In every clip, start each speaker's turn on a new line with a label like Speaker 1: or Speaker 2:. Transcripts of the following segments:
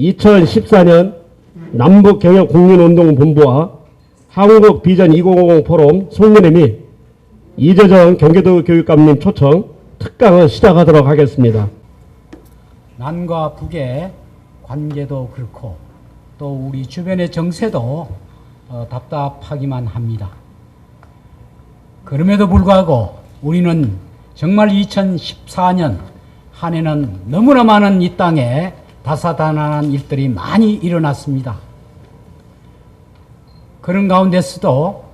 Speaker 1: 2014년 남북경역국민운동본부와 한국 비전 2050 포럼 송년회 및 이재정 경기도 교육감님 초청 특강을 시작하도록 하겠습니다.
Speaker 2: 남과 북의 관계도 그렇고 또 우리 주변의 정세도 어, 답답하기만 합니다. 그럼에도 불구하고 우리는 정말 2014년 한 해는 너무나 많은 이 땅에 다사다난한 일들이 많이 일어났습니다. 그런 가운데서도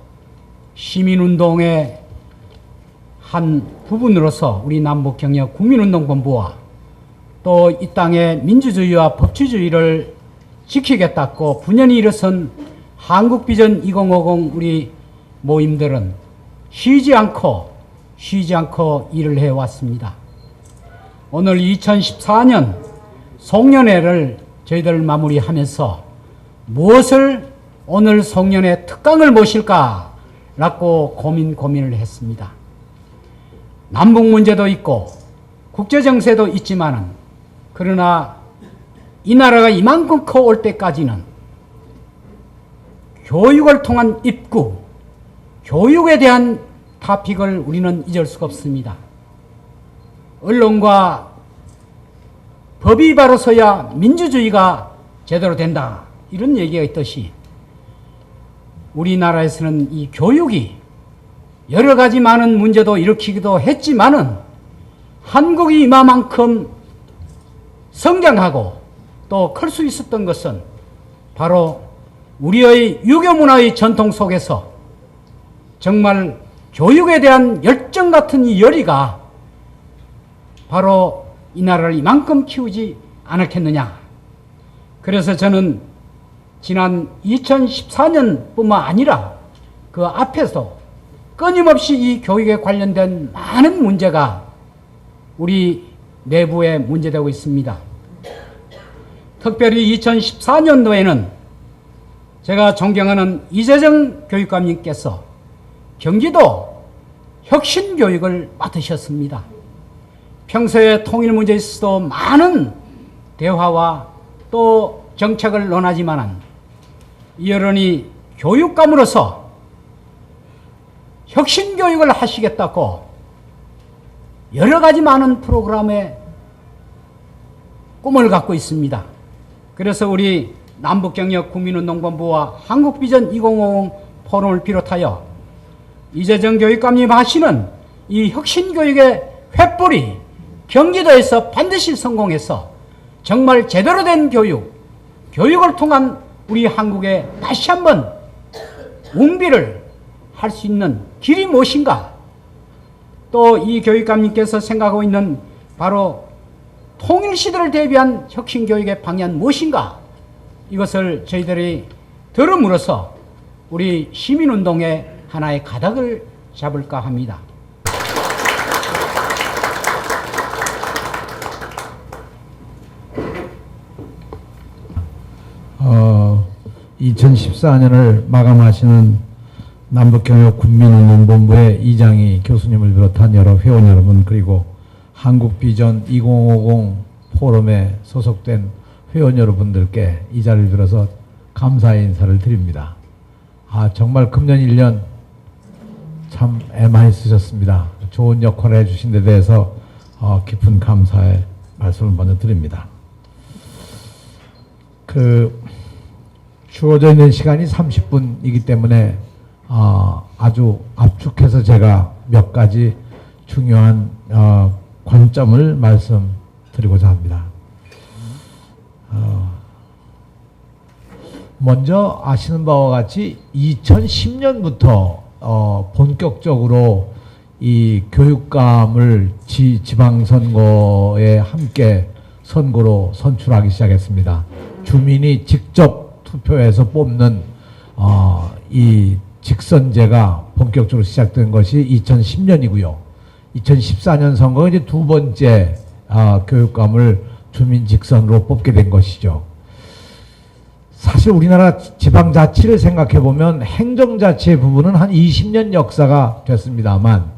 Speaker 2: 시민운동의 한 부분으로서 우리 남북경역 국민운동본부와 또 이 땅의 민주주의와 법치주의를 지키겠다고 분연히 일어선 한국비전 2050 우리 모임들은 쉬지 않고 쉬지 않고 일을 해왔습니다. 오늘 2014년 송년회를 저희들 마무리하면서 무엇을 오늘 송년회 특강을 모실까 라고 고민 고민을 했습니다. 남북 문제도 있고 국제 정세도 있지만은 그러나 이 나라가 이만큼 커올 때까지는 교육을 통한 입구, 교육에 대한 타픽을 우리는 잊을 수가 없습니다. 언론과 법이 바로 서야 민주주의가 제대로 된다. 이런 얘기가 있듯이 우리나라에서는 이 교육이 여러 가지 많은 문제도 일으키기도 했지만은 한국이 이만큼 성장하고 또 클 수 있었던 것은 바로 우리의 유교 문화의 전통 속에서 정말 교육에 대한 열정 같은 이 열의가 바로 이 나라를 이만큼 키우지 않았겠느냐. 그래서 저는 지난 2014년뿐만 아니라 그 앞에서 끊임없이 이 교육에 관련된 많은 문제가 우리 내부에 문제되고 있습니다. 특별히 2014년도에는 제가 존경하는 이재정 교육감님께서 경기도 혁신교육을 맡으셨습니다. 평소에 통일 문제에 있어도 많은 대화와 또 정책을 논하지만은 여론이 교육감으로서 혁신교육을 하시겠다고 여러 가지 많은 프로그램에 꿈을 갖고 있습니다. 그래서 우리 남북경역 국민운동본부와 한국비전 2050 포럼을 비롯하여 이재정 교육감님 하시는 이 혁신교육의 횃불이 경기도에서 반드시 성공해서 정말 제대로 된 교육, 교육을 통한 우리 한국에 다시 한번 운비를 할 수 있는 길이 무엇인가? 또 이 교육감님께서 생각하고 있는 바로 통일 시대를 대비한 혁신 교육의 방향 무엇인가? 이것을 저희들이 들음으로써 우리 시민운동의 하나의 가닥을 잡을까 합니다.
Speaker 3: 어, 2014년을 마감하시는 남북경역 국민운동본부의 이장희 교수님을 비롯한 여러 회원 여러분 그리고 한국비전 2050 포럼에 소속된 회원 여러분들께 이 자리를 빌어서 감사의 인사를 드립니다. 아 정말 금년 1년 참 애많이 쓰셨습니다. 좋은 역할을 해주신 데 대해서 어, 깊은 감사의 말씀을 먼저 드립니다. 그 주어져 있는 시간이 30분이기 때문에 어, 아주 압축해서 제가 몇 가지 중요한 어, 관점을 말씀드리고자 합니다. 어, 먼저 아시는 바와 같이 2010년부터 어, 본격적으로 이 교육감을 지, 지방선거에 함께 선거로 선출하기 시작했습니다. 주민이 직접 투표해서 뽑는 어, 이 직선제가 본격적으로 시작된 것이 2010년이고요. 2014년 선거가 이제 두 번째 아, 교육감을 주민 직선으로 뽑게 된 것이죠. 사실 우리나라 지방자치를 생각해 보면 행정자치의 부분은 한 20년 역사가 됐습니다만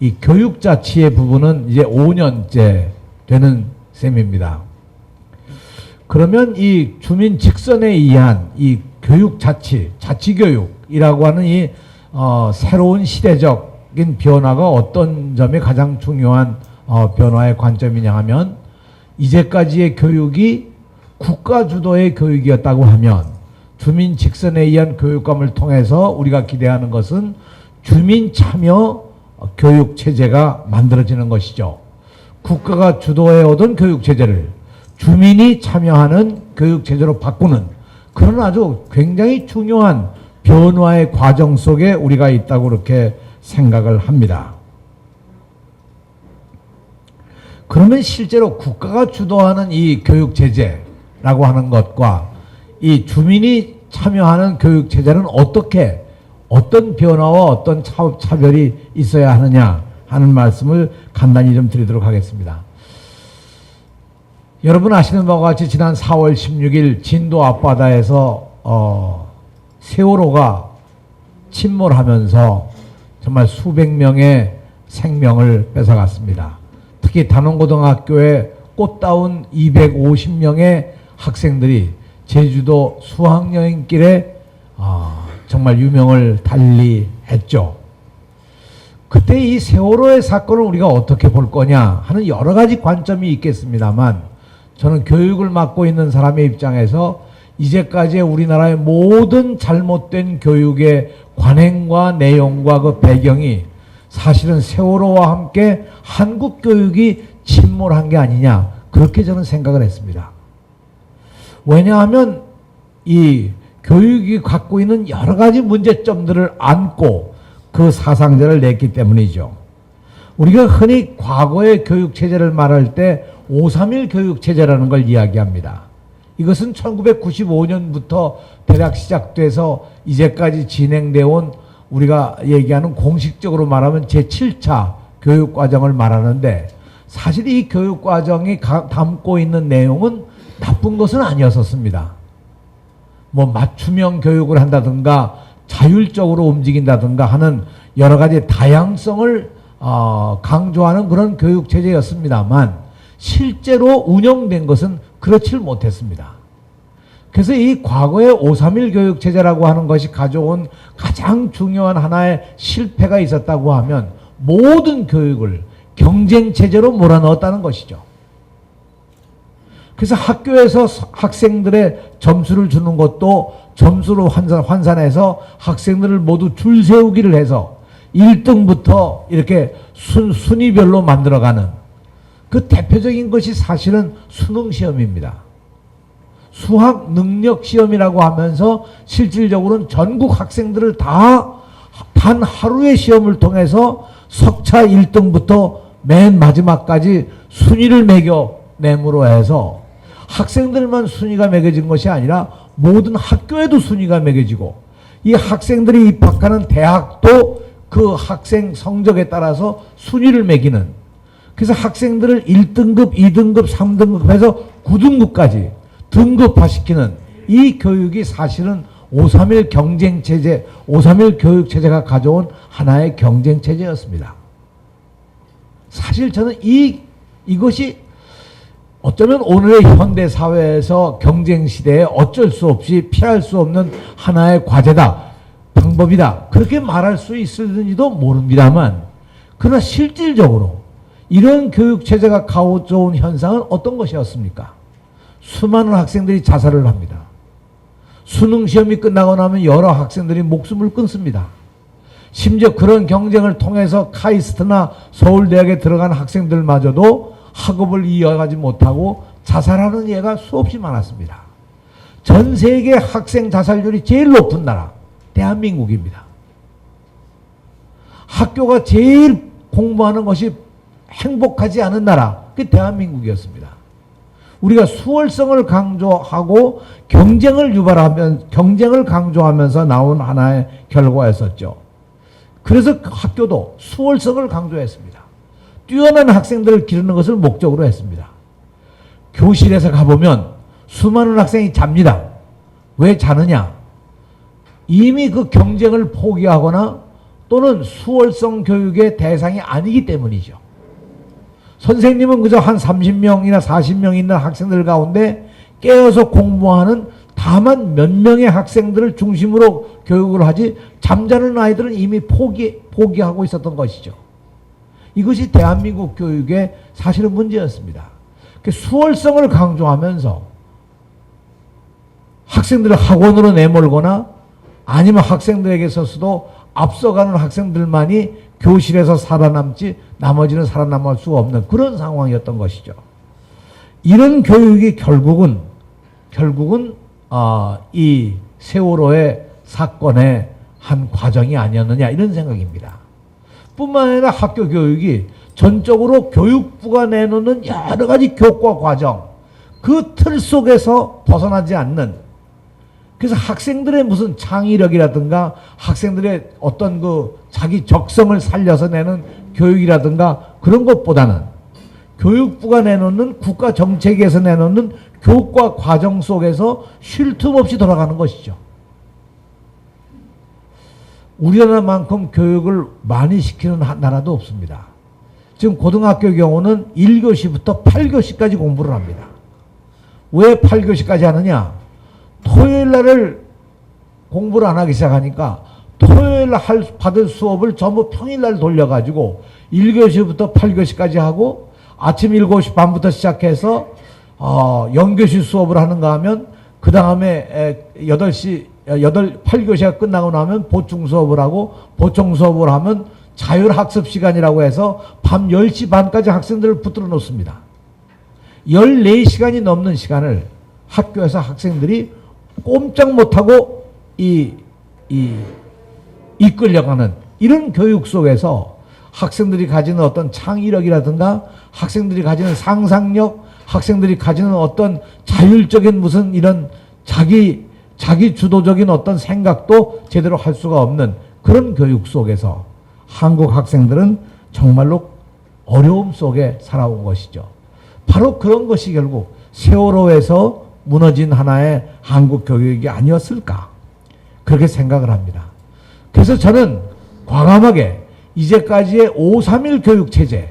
Speaker 3: 이 교육자치의 부분은 이제 5년째 되는 셈입니다. 그러면 이 주민 직선에 의한 이 교육 자치, 자치교육이라고 하는 이 어, 새로운 시대적인 변화가 어떤 점이 가장 중요한 어, 변화의 관점이냐 하면 이제까지의 교육이 국가 주도의 교육이었다고 하면 주민 직선에 의한 교육감을 통해서 우리가 기대하는 것은 주민 참여 교육 체제가 만들어지는 것이죠. 국가가 주도해 오던 교육 체제를 주민이 참여하는 교육 체제로 바꾸는 그런 아주 굉장히 중요한 변화의 과정 속에 우리가 있다고 그렇게 생각을 합니다. 그러면 실제로 국가가 주도하는 이 교육 체제라고 하는 것과 이 주민이 참여하는 교육 체제는 어떻게 어떤 변화와 어떤 차, 차별이 있어야 하느냐 하는 말씀을 간단히 좀 드리도록 하겠습니다. 여러분 아시는 바와 같이 지난 4월 16일 진도 앞바다에서 어, 세월호가 침몰하면서 정말 수백 명의 생명을 뺏어갔습니다. 특히 단원고등학교에 꽃다운 250명의 학생들이 제주도 수학여행길에 아, 정말 유명을 달리 했죠. 그때 이 세월호의 사건을 우리가 어떻게 볼 거냐 하는 여러 가지 관점이 있겠습니다만 저는 교육을 맡고 있는 사람의 입장에서 이제까지의 우리나라의 모든 잘못된 교육의 관행과 내용과 그 배경이 사실은 세월호와 함께 한국 교육이 침몰한 게 아니냐 그렇게 저는 생각을 했습니다. 왜냐하면 이 교육이 갖고 있는 여러 가지 문제점들을 안고 그 사상자를 냈기 때문이죠. 우리가 흔히 과거의 교육 체제를 말할 때 531 교육 체제라는 걸 이야기합니다. 이것은 1995년부터 대략 시작돼서 이제까지 진행되어 온 우리가 얘기하는 공식적으로 말하면 제7차 교육 과정을 말하는데 사실 이 교육 과정이 가- 담고 있는 내용은 나쁜 것은 아니었었습니다. 뭐 맞춤형 교육을 한다든가 자율적으로 움직인다든가 하는 여러 가지 다양성을 어, 강조하는 그런 교육 체제였습니다만 실제로 운영된 것은 그렇지를 못했습니다. 그래서 이 과거의 531 교육 체제라고 하는 것이 가져온 가장 중요한 하나의 실패가 있었다고 하면 모든 교육을 경쟁 체제로 몰아넣었다는 것이죠. 그래서 학교에서 서- 학생들의 점수를 주는 것도 점수로 환산, 환산해서 학생들을 모두 줄 세우기를 해서 1등부터 이렇게 순, 순위별로 만들어가는 그 대표적인 것이 사실은 수능 시험입니다. 수학 능력 시험이라고 하면서 실질적으로는 전국 학생들을 다 단 하루의 시험을 통해서 석차 1등부터 맨 마지막까지 순위를 매겨 내므로 해서 학생들만 순위가 매겨진 것이 아니라 모든 학교에도 순위가 매겨지고 이 학생들이 입학하는 대학도 그 학생 성적에 따라서 순위를 매기는 그래서 학생들을 1등급, 2등급, 3등급 해서 9등급까지 등급화시키는 이 교육이 사실은 531 경쟁 체제, 531 교육 체제가 가져온 하나의 경쟁 체제였습니다. 사실 저는 이 이것이 어쩌면 오늘의 현대 사회에서 경쟁 시대에 어쩔 수 없이 피할 수 없는 하나의 과제다, 방법이다. 그렇게 말할 수 있을지도 모릅니다만, 그러나 실질적으로 이런 교육 체제가 가져온 현상은 어떤 것이었습니까? 수많은 학생들이 자살을 합니다. 수능 시험이 끝나고 나면 여러 학생들이 목숨을 끊습니다. 심지어 그런 경쟁을 통해서 카이스트나 서울대학에 들어간 학생들마저도 학업을 이어가지 못하고 자살하는 예가 수없이 많았습니다. 전 세계 학생 자살률이 제일 높은 나라, 대한민국입니다. 학교가 제일 공부하는 것이 행복하지 않은 나라, 그 대한민국이었습니다. 우리가 수월성을 강조하고 경쟁을 유발하면 경쟁을 강조하면서 나온 하나의 결과였었죠. 그래서 그 학교도 수월성을 강조했습니다. 뛰어난 학생들을 기르는 것을 목적으로 했습니다. 교실에서 가보면 수많은 학생이 잡니다. 왜 자느냐? 이미 그 경쟁을 포기하거나 또는 수월성 교육의 대상이 아니기 때문이죠. 선생님은 그저 한 30명이나 40명 있는 학생들 가운데 깨어서 공부하는 다만 몇 명의 학생들을 중심으로 교육을 하지 잠자는 아이들은 이미 포기 포기하고 있었던 것이죠. 이것이 대한민국 교육의 사실은 문제였습니다. 그 수월성을 강조하면서 학생들을 학원으로 내몰거나 아니면 학생들에게 있어서도 앞서가는 학생들만이 교실에서 살아남지 나머지는 살아남을 수가 없는 그런 상황이었던 것이죠. 이런 교육이 결국은 결국은 아, 이 세월호의 사건의 한 과정이 아니었느냐 이런 생각입니다. 뿐만 아니라 학교 교육이 전적으로 교육부가 내놓는 여러 가지 교과 과정 그 틀 속에서 벗어나지 않는 그래서 학생들의 무슨 창의력이라든가 학생들의 어떤 그 자기 적성을 살려서 내는 교육이라든가 그런 것보다는 교육부가 내놓는 국가 정책에서 내놓는 교과 과정 속에서 쉴 틈 없이 돌아가는 것이죠. 우리나라만큼 교육을 많이 시키는 하- 나라도 없습니다. 지금 고등학교 경우는 1교시부터 8교시까지 공부를 합니다. 왜 8교시까지 하느냐? 토요일 날을 공부를 안 하기 시작하니까 토요일 날 할, 받을 수업을 전부 평일 날 돌려가지고 1교시부터 8교시까지 하고 아침 7시 반부터 시작해서 어, 0교시 수업을 하는가 하면 그 다음에 8시, 8, 8교시가 끝나고 나면 보충 수업을 하고 보충 수업을 하면 자율학습 시간이라고 해서 밤 10시 반까지 학생들을 붙들어 놓습니다. 14시간이 넘는 시간을 학교에서 학생들이 꼼짝 못하고 이, 이, 이끌려가는 이런 교육 속에서 학생들이 가지는 어떤 창의력이라든가 학생들이 가지는 상상력, 학생들이 가지는 어떤 자율적인 무슨 이런 자기, 자기 주도적인 어떤 생각도 제대로 할 수가 없는 그런 교육 속에서 한국 학생들은 정말로 어려움 속에 살아온 것이죠. 바로 그런 것이 결국 세월호에서 무너진 하나의 한국 교육이 아니었을까 그렇게 생각을 합니다. 그래서 저는 과감하게 이제까지의 531 교육 체제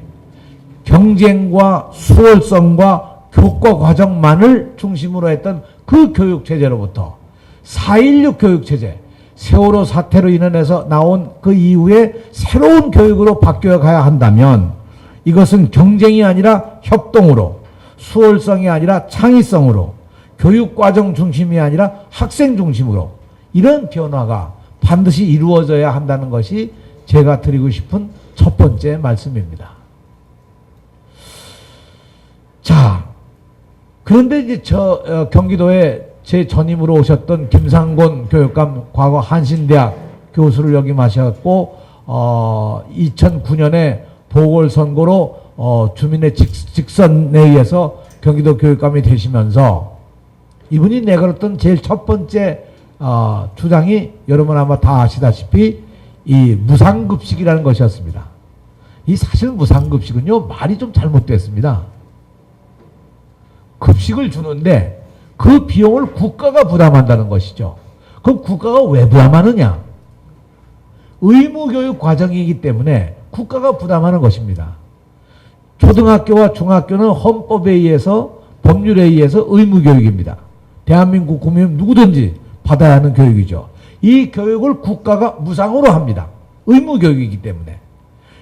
Speaker 3: 경쟁과 수월성과 교과 과정만을 중심으로 했던 그 교육 체제로부터 4.16 교육 체제 세월호 사태로 인해서 나온 그 이후에 새로운 교육으로 바뀌어 가야 한다면 이것은 경쟁이 아니라 협동으로 수월성이 아니라 창의성으로 교육 과정 중심이 아니라 학생 중심으로 이런 변화가 반드시 이루어져야 한다는 것이 제가 드리고 싶은 첫 번째 말씀입니다. 자, 그런데 이제 저 어, 경기도에 제 전임으로 오셨던 김상곤 교육감 과거 한신대학 교수를 역임하셨고 어, 2009년에 보궐선거로 어, 주민의 직, 직선에 의해서 경기도 교육감이 되시면서 이분이 내걸었던 제일 첫 번째 어, 주장이 여러분 아마 다 아시다시피 이 무상급식이라는 것이었습니다. 이 사실 무상급식은요 말이 좀 잘못됐습니다. 급식을 주는데 그 비용을 국가가 부담한다는 것이죠. 그럼 국가가 왜 부담하느냐? 의무교육 과정이기 때문에 국가가 부담하는 것입니다. 초등학교와 중학교는 헌법에 의해서 법률에 의해서 의무교육입니다. 대한민국 국민 누구든지 받아야 하는 교육이죠. 이 교육을 국가가 무상으로 합니다. 의무 교육이기 때문에.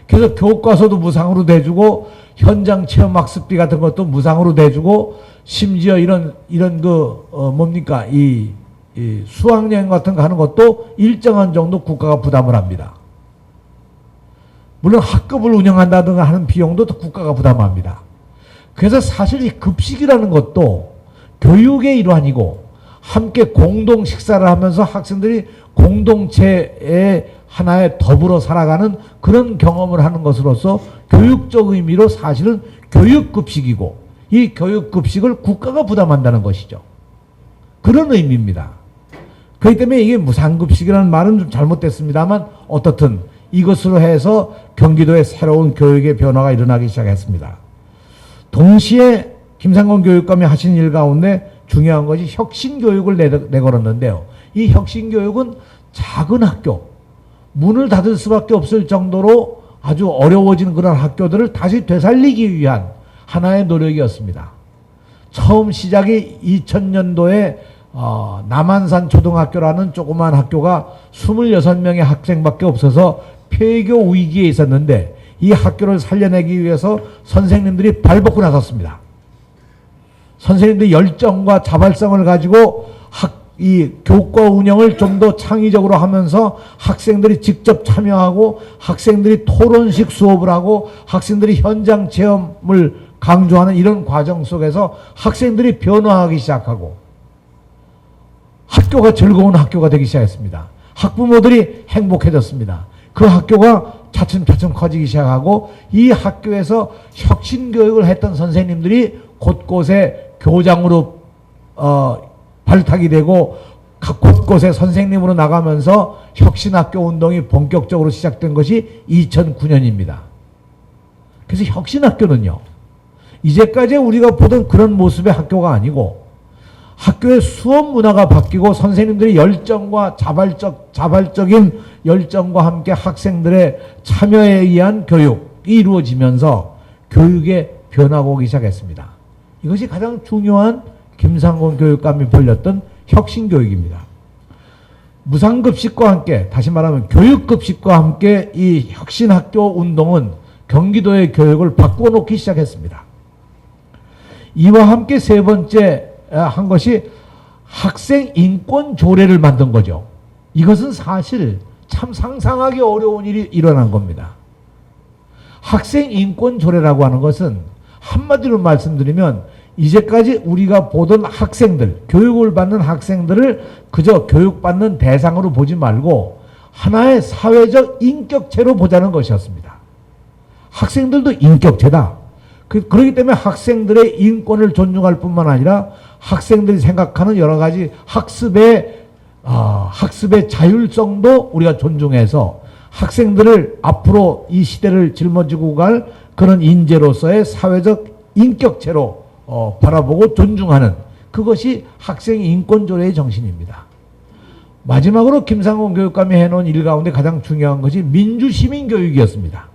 Speaker 3: 그래서 교과서도 무상으로 내주고 현장 체험 학습비 같은 것도 무상으로 내주고 심지어 이런 이런 그 어, 뭡니까 이, 이 수학여행 같은 거 하는 것도 일정한 정도 국가가 부담을 합니다. 물론 학급을 운영한다든가 하는 비용도 또 국가가 부담합니다. 그래서 사실 이 급식이라는 것도 교육의 일환이고 함께 공동 식사를 하면서 학생들이 공동체의 하나에 더불어 살아가는 그런 경험을 하는 것으로서 교육적 의미로 사실은 교육급식이고 이 교육급식을 국가가 부담한다는 것이죠. 그런 의미입니다. 그렇기 때문에 이게 무상급식이라는 말은 좀 잘못됐습니다만 어떻든 이것으로 해서 경기도에 새로운 교육의 변화가 일어나기 시작했습니다. 동시에 김상건 교육감이 하신 일 가운데 중요한 것이 혁신 교육을 내, 내걸었는데요. 이 혁신 교육은 작은 학교, 문을 닫을 수밖에 없을 정도로 아주 어려워진 그런 학교들을 다시 되살리기 위한 하나의 노력이었습니다. 처음 시작이 2000년도에 어, 남한산 초등학교라는 조그만 학교가 26명의 학생밖에 없어서 폐교 위기에 있었는데 이 학교를 살려내기 위해서 선생님들이 발벗고 나섰습니다. 선생님들이 열정과 자발성을 가지고 학, 이 교과 운영을 좀 더 창의적으로 하면서 학생들이 직접 참여하고 학생들이 토론식 수업을 하고 학생들이 현장 체험을 강조하는 이런 과정 속에서 학생들이 변화하기 시작하고 학교가 즐거운 학교가 되기 시작했습니다. 학부모들이 행복해졌습니다. 그 학교가 차츰차츰 커지기 시작하고 이 학교에서 혁신 교육을 했던 선생님들이 곳곳에 교장으로 어, 발탁이 되고 각 곳곳에 선생님으로 나가면서 혁신학교 운동이 본격적으로 시작된 것이 2009년입니다. 그래서 혁신학교는요. 이제까지 우리가 보던 그런 모습의 학교가 아니고 학교의 수업 문화가 바뀌고 선생님들의 열정과 자발적 자발적인 열정과 함께 학생들의 참여에 의한 교육이 이루어지면서 교육의 변화가 오기 시작했습니다. 이것이 가장 중요한 김상곤 교육감이 벌렸던 혁신 교육입니다. 무상급식과 함께 다시 말하면 교육급식과 함께 이 혁신학교 운동은 경기도의 교육을 바꾸어 놓기 시작했습니다. 이와 함께 세 번째 아, 한 것이 학생 인권 조례를 만든 거죠. 이것은 사실 참 상상하기 어려운 일이 일어난 겁니다. 학생 인권 조례라고 하는 것은 한마디로 말씀드리면 이제까지 우리가 보던 학생들, 교육을 받는 학생들을 그저 교육받는 대상으로 보지 말고 하나의 사회적 인격체로 보자는 것이었습니다. 학생들도 인격체다. 그, 그렇기 때문에 학생들의 인권을 존중할 뿐만 아니라 학생들이 생각하는 여러 가지 학습의 아, 학습의 자율성도 우리가 존중해서 학생들을 앞으로 이 시대를 짊어지고 갈 그런 인재로서의 사회적 인격체로 어, 바라보고 존중하는 그것이 학생 인권조례의 정신입니다. 마지막으로 김상곤 교육감이 해놓은 일 가운데 가장 중요한 것이 민주시민 교육이었습니다.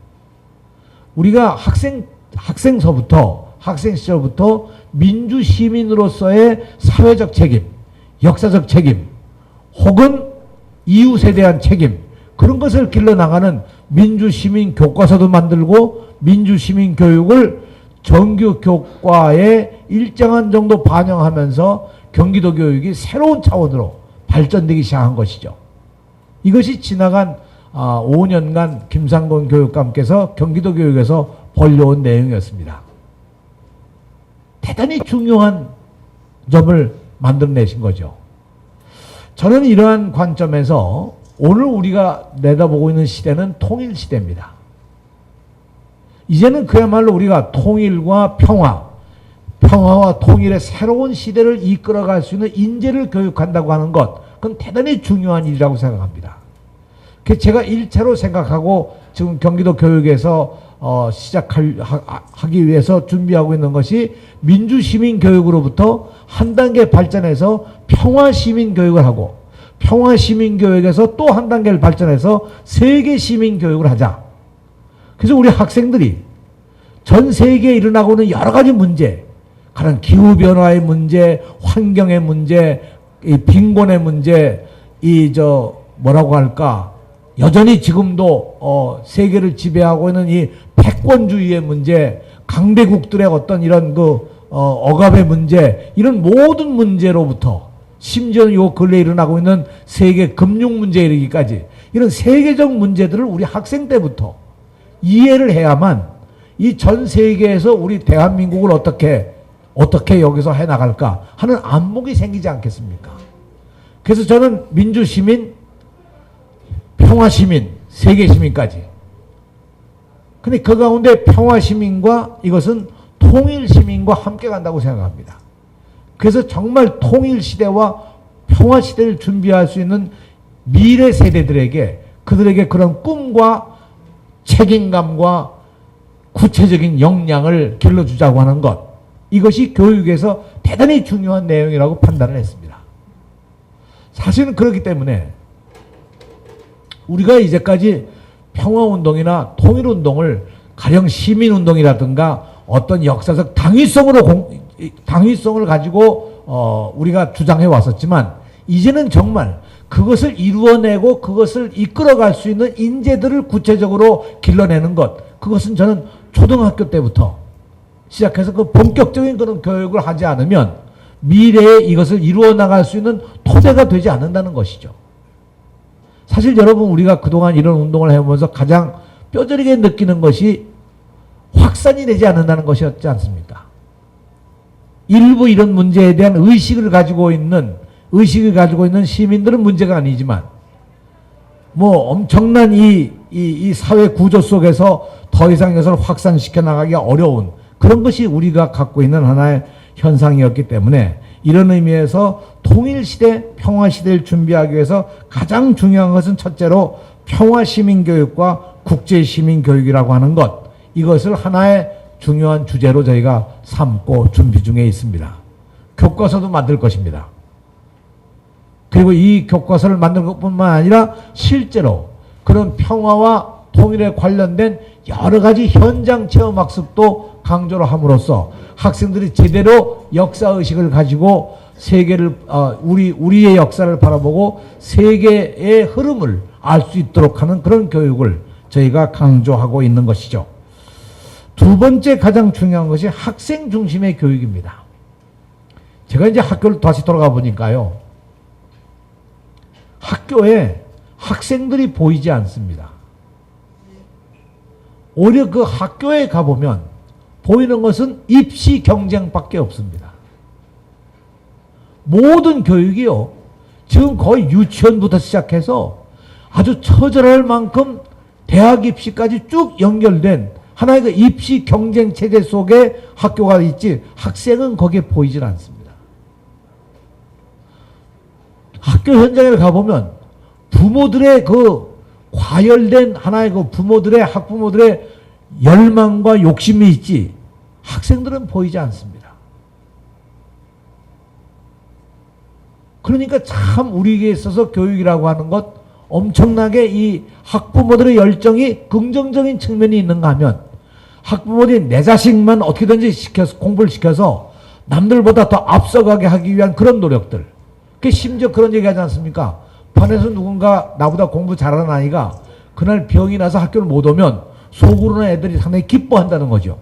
Speaker 3: 우리가 학생 학생서부터 학생 시절부터 민주 시민으로서의 사회적 책임, 역사적 책임, 혹은 이웃에 대한 책임 그런 것을 길러 나가는 민주 시민 교과서도 만들고 민주 시민 교육을 정규 교과에 일정한 정도 반영하면서 경기도 교육이 새로운 차원으로 발전되기 시작한 것이죠. 이것이 지나간 아, 5년간 김상곤 교육감께서 경기도 교육에서 벌려온 내용이었습니다. 대단히 중요한 점을 만들어내신 거죠. 저는 이러한 관점에서 오늘 우리가 내다보고 있는 시대는 통일 시대입니다. 이제는 그야말로 우리가 통일과 평화, 평화와 통일의 새로운 시대를 이끌어갈 수 있는 인재를 교육한다고 하는 것, 그건 대단히 중요한 일이라고 생각합니다. 그 제가 일차로 생각하고 지금 경기도 교육에서 어, 시작하기 위해서 준비하고 있는 것이 민주시민 교육으로부터 한 단계 발전해서 평화시민 교육을 하고 평화시민 교육에서 또 한 단계를 발전해서 세계시민 교육을 하자. 그래서 우리 학생들이 전 세계에 일어나고 있는 여러 가지 문제, 가령 기후변화의 문제, 환경의 문제, 이 빈곤의 문제, 이 저 뭐라고 할까, 여전히 지금도 어, 세계를 지배하고 있는 이 패권주의의 문제, 강대국들의 어떤 이런 그 어, 억압의 문제, 이런 모든 문제로부터 심지어 요 근래 일어나고 있는 세계 금융 문제에 이르기까지 이런 세계적 문제들을 우리 학생 때부터 이해를 해야만 이 전 세계에서 우리 대한민국을 어떻게 어떻게 여기서 해 나갈까 하는 안목이 생기지 않겠습니까? 그래서 저는 민주 시민, 평화 시민, 세계 시민까지. 근데 그 가운데 평화 시민과 이것은 통일 시민과 함께 간다고 생각합니다. 그래서 정말 통일 시대와 평화 시대를 준비할 수 있는 미래 세대들에게 그들에게 그런 꿈과 책임감과 구체적인 역량을 길러주자고 하는 것. 이것이 교육에서 대단히 중요한 내용이라고 판단을 했습니다. 사실은 그렇기 때문에 우리가 이제까지 평화운동이나 통일운동을 가령 시민운동이라든가 어떤 역사적 당위성으로 공, 이 당위성을 가지고 어, 우리가 주장해 왔었지만 이제는 정말 그것을 이루어내고 그것을 이끌어갈 수 있는 인재들을 구체적으로 길러내는 것 그것은 저는 초등학교 때부터 시작해서 그 본격적인 그런 교육을 하지 않으면 미래에 이것을 이루어 나갈 수 있는 토대가 되지 않는다는 것이죠. 사실 여러분 우리가 그동안 이런 운동을 해오면서 가장 뼈저리게 느끼는 것이 확산이 되지 않는다는 것이었지 않습니까? 일부 이런 문제에 대한 의식을 가지고 있는 의식을 가지고 있는 시민들은 문제가 아니지만 뭐 엄청난 이, 이, 이 사회 구조 속에서 더 이상 이것을 확산시켜 나가기가 어려운 그런 것이 우리가 갖고 있는 하나의 현상이었기 때문에 이런 의미에서 통일시대, 평화시대를 준비하기 위해서 가장 중요한 것은 첫째로 평화시민교육과 국제시민교육이라고 하는 것 이것을 하나의 중요한 주제로 저희가 삼고 준비 중에 있습니다. 교과서도 만들 것입니다. 그리고 이 교과서를 만든 것뿐만 아니라 실제로 그런 평화와 통일에 관련된 여러 가지 현장 체험 학습도 강조를 함으로써 학생들이 제대로 역사 의식을 가지고 세계를 어, 우리 우리의 역사를 바라보고 세계의 흐름을 알 수 있도록 하는 그런 교육을 저희가 강조하고 있는 것이죠. 두 번째 가장 중요한 것이 학생 중심의 교육입니다. 제가 이제 학교를 다시 돌아가 보니까요. 학교에 학생들이 보이지 않습니다. 오히려 그 학교에 가보면 보이는 것은 입시 경쟁밖에 없습니다. 모든 교육이요. 지금 거의 유치원부터 시작해서 아주 처절할 만큼 대학 입시까지 쭉 연결된 하나의 그 입시 경쟁 체제 속에 학교가 있지 학생은 거기에 보이질 않습니다. 학교 현장에 가보면 부모들의 그 과열된 하나의 그 부모들의 학부모들의 열망과 욕심이 있지 학생들은 보이지 않습니다. 그러니까 참 우리에게 있어서 교육이라고 하는 것 엄청나게 이 학부모들의 열정이 긍정적인 측면이 있는가 하면 학부모들이 내 자식만 어떻게든지 시켜서 공부를 시켜서 남들보다 더 앞서가게 하기 위한 그런 노력들. 그 심지어 그런 얘기 하지 않습니까? 반에서 누군가 나보다 공부 잘하는 아이가 그날 병이 나서 학교를 못 오면 속으로는 애들이 상당히 기뻐한다는 거죠.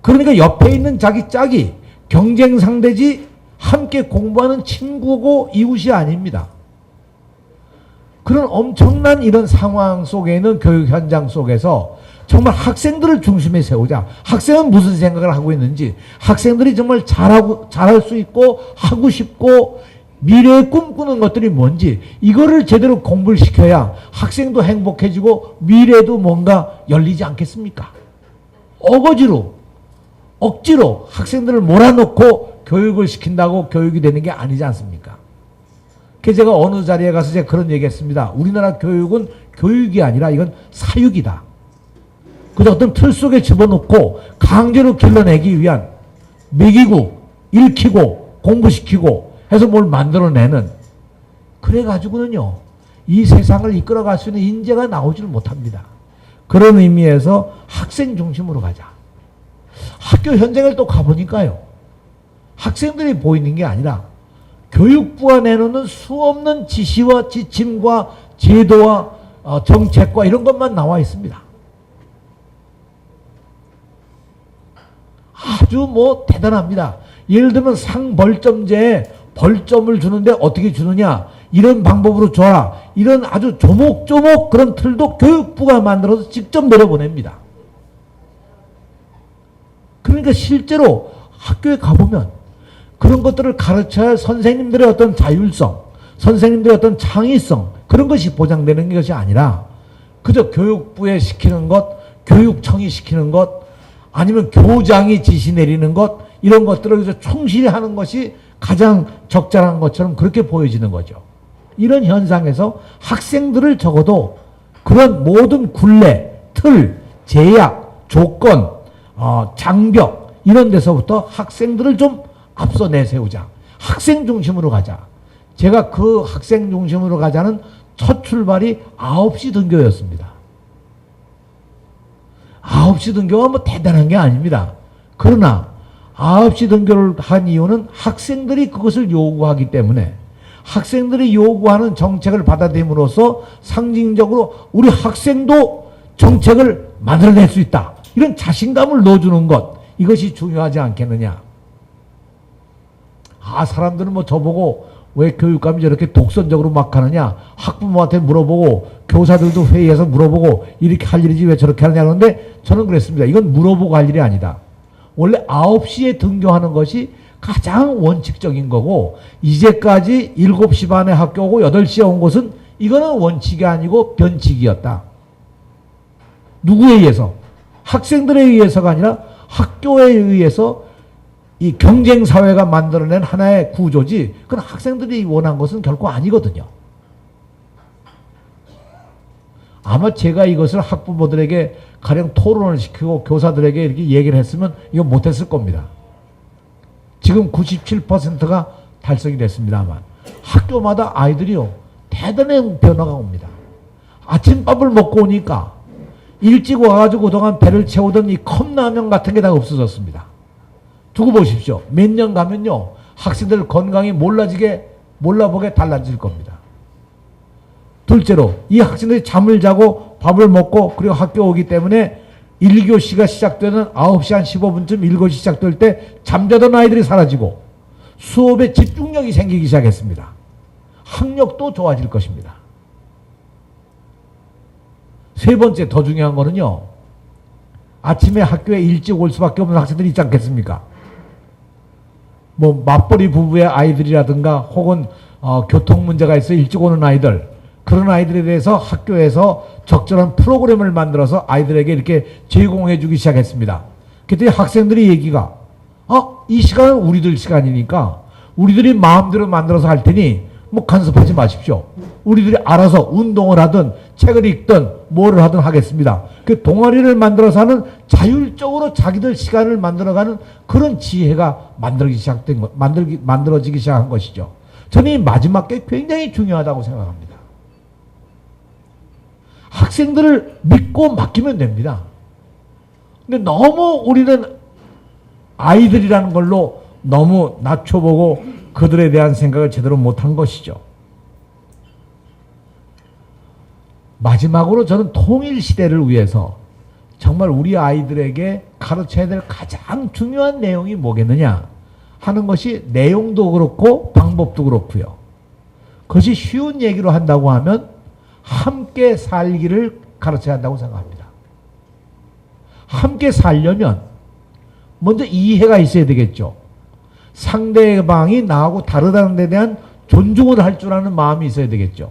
Speaker 3: 그러니까 옆에 있는 자기 짝이 경쟁 상대지 함께 공부하는 친구고 이웃이 아닙니다. 그런 엄청난 이런 상황 속에 있는 교육 현장 속에서 정말 학생들을 중심에 세우자. 학생은 무슨 생각을 하고 있는지, 학생들이 정말 잘하고, 잘할 수 있고, 하고 싶고, 미래에 꿈꾸는 것들이 뭔지, 이거를 제대로 공부를 시켜야 학생도 행복해지고, 미래도 뭔가 열리지 않겠습니까? 어거지로, 억지로 학생들을 몰아넣고 교육을 시킨다고 교육이 되는 게 아니지 않습니까? 그래서 제가 어느 자리에 가서 제가 그런 얘기 했습니다. 우리나라 교육은 교육이 아니라 이건 사육이다. 그저 어떤 틀 속에 집어넣고 강제로 길러내기 위한 먹이고 읽히고 공부시키고 해서 뭘 만들어내는 그래가지고는요 이 세상을 이끌어갈 수 있는 인재가 나오지를 못합니다. 그런 의미에서 학생 중심으로 가자. 학교 현장을 또 가보니까요 학생들이 보이는 게 아니라 교육부가 내놓는 수없는 지시와 지침과 제도와 어, 정책과 이런 것만 나와 있습니다. 아주 뭐 대단합니다. 예를 들면 상벌점제에 벌점을 주는데 어떻게 주느냐 이런 방법으로 줘라 이런 아주 조목조목 그런 틀도 교육부가 만들어서 직접 내려보냅니다. 그러니까 실제로 학교에 가보면 그런 것들을 가르쳐야 할 선생님들의 어떤 자율성, 선생님들의 어떤 창의성 그런 것이 보장되는 것이 아니라 그저 교육부에 시키는 것, 교육청이 시키는 것, 아니면 교장이 지시 내리는 것 이런 것들을 그저 충실히 하는 것이 가장 적절한 것처럼 그렇게 보여지는 거죠. 이런 현상에서 학생들을 적어도 그런 모든 굴레, 틀, 제약, 조건, 어, 장벽 이런 데서부터 학생들을 좀 앞서 내세우자. 학생 중심으로 가자. 제가 그 학생 중심으로 가자는 첫 출발이 9시 등교였습니다. 9시 등교가 뭐 대단한 게 아닙니다. 그러나 9시 등교를 한 이유는 학생들이 그것을 요구하기 때문에 학생들이 요구하는 정책을 받아들임으로써 상징적으로 우리 학생도 정책을 만들어낼 수 있다. 이런 자신감을 넣어주는 것. 이것이 중요하지 않겠느냐. 아, 사람들은 뭐 저보고 왜 교육감이 저렇게 독선적으로 막 하느냐. 학부모한테 물어보고 교사들도 회의에서 물어보고 이렇게 할 일이지 왜 저렇게 하느냐 그런데 저는 그랬습니다. 이건 물어보고 할 일이 아니다. 원래 9시에 등교하는 것이 가장 원칙적인 거고 이제까지 7시 반에 학교 오고 8시에 온 것은 이거는 원칙이 아니고 변칙이었다. 누구에 의해서? 학생들에 의해서가 아니라 학교에 의해서 이 경쟁 사회가 만들어낸 하나의 구조지. 그건 학생들이 원한 것은 결코 아니거든요. 아마 제가 이것을 학부모들에게 가령 토론을 시키고 교사들에게 이렇게 얘기를 했으면 이거 못했을 겁니다. 지금 97%가 달성이 됐습니다만 학교마다 아이들이요 대단한 변화가 옵니다. 아침밥을 먹고 오니까 일찍 와가지고 그동안 배를 채우던 이 컵라면 같은 게 다 없어졌습니다. 두고 보십시오. 몇 년 가면요 학생들 건강이 몰라지게 몰라보게 달라질 겁니다. 둘째로 이 학생들이 잠을 자고 밥을 먹고 그리고 학교 오기 때문에 1교시가 시작되는 9시 한 15분쯤 1교시 시작될 때 잠자던 아이들이 사라지고 수업에 집중력이 생기기 시작했습니다. 학력도 좋아질 것입니다. 세 번째 더 중요한 거는요. 아침에 학교에 일찍 올 수밖에 없는 학생들이 있지 않겠습니까? 뭐 맞벌이 부부의 아이들이라든가 혹은 어, 교통 문제가 있어 일찍 오는 아이들 그런 아이들에 대해서 학교에서 적절한 프로그램을 만들어서 아이들에게 이렇게 제공해 주기 시작했습니다. 그때 학생들이 얘기가 어, 이 시간은 우리들 시간이니까 우리들이 마음대로 만들어서 할 테니 뭐 간섭하지 마십시오. 우리들이 알아서 운동을 하든 책을 읽든 뭐를 하든 하겠습니다. 그 동아리를 만들어서 하는 자율적으로 자기들 시간을 만들어가는 그런 지혜가 만들기 시작된 것, 만들기, 만들어지기 시작한 것이죠. 저는 이 마지막 게 굉장히 중요하다고 생각합니다. 학생들을 믿고 맡기면 됩니다. 근데 너무 우리는 아이들이라는 걸로 너무 낮춰보고 그들에 대한 생각을 제대로 못한 것이죠. 마지막으로 저는 통일 시대를 위해서 정말 우리 아이들에게 가르쳐야 될 가장 중요한 내용이 뭐겠느냐 하는 것이 내용도 그렇고 방법도 그렇고요. 그것이 쉬운 얘기로 한다고 하면 함께 살기를 가르쳐야 한다고 생각합니다. 함께 살려면 먼저 이해가 있어야 되겠죠. 상대방이 나하고 다르다는 데 대한 존중을 할 줄 아는 마음이 있어야 되겠죠.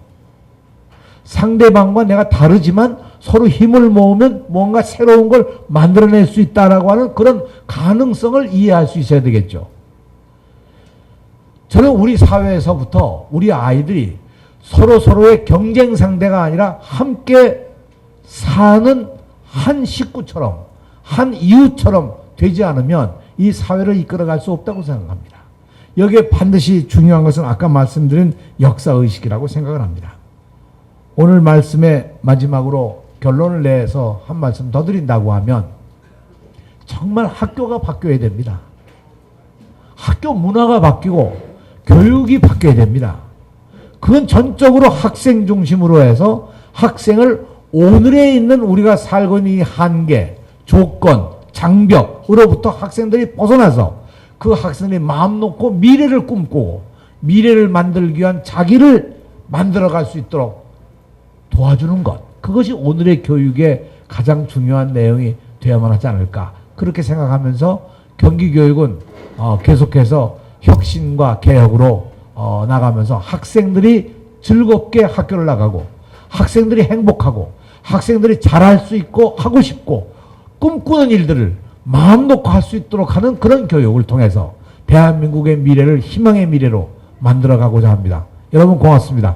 Speaker 3: 상대방과 내가 다르지만 서로 힘을 모으면 뭔가 새로운 걸 만들어낼 수 있다라고 하는 그런 가능성을 이해할 수 있어야 되겠죠. 저는 우리 사회에서부터 우리 아이들이 서로 서로의 경쟁 상대가 아니라 함께 사는 한 식구처럼 한 이웃처럼 되지 않으면 이 사회를 이끌어갈 수 없다고 생각합니다. 여기에 반드시 중요한 것은 아까 말씀드린 역사의식이라고 생각을 합니다. 오늘 말씀의 마지막으로 결론을 내서 한 말씀 더 드린다고 하면 정말 학교가 바뀌어야 됩니다. 학교 문화가 바뀌고 교육이 바뀌어야 됩니다. 그건 전적으로 학생 중심으로 해서 학생을 오늘에 있는 우리가 살고 있는 이 한계, 조건, 장벽으로부터 학생들이 벗어나서 그 학생들이 마음 놓고 미래를 꿈꾸고 미래를 만들기 위한 자기를 만들어갈 수 있도록 도와주는 것. 그것이 오늘의 교육의 가장 중요한 내용이 되어야만 하지 않을까. 그렇게 생각하면서 경기교육은 어, 계속해서 혁신과 개혁으로 어, 나가면서 학생들이 즐겁게 학교를 나가고 학생들이 행복하고 학생들이 잘할 수 있고 하고 싶고 꿈꾸는 일들을 마음 놓고 할 수 있도록 하는 그런 교육을 통해서 대한민국의 미래를 희망의 미래로 만들어 가고자 합니다. 여러분 고맙습니다.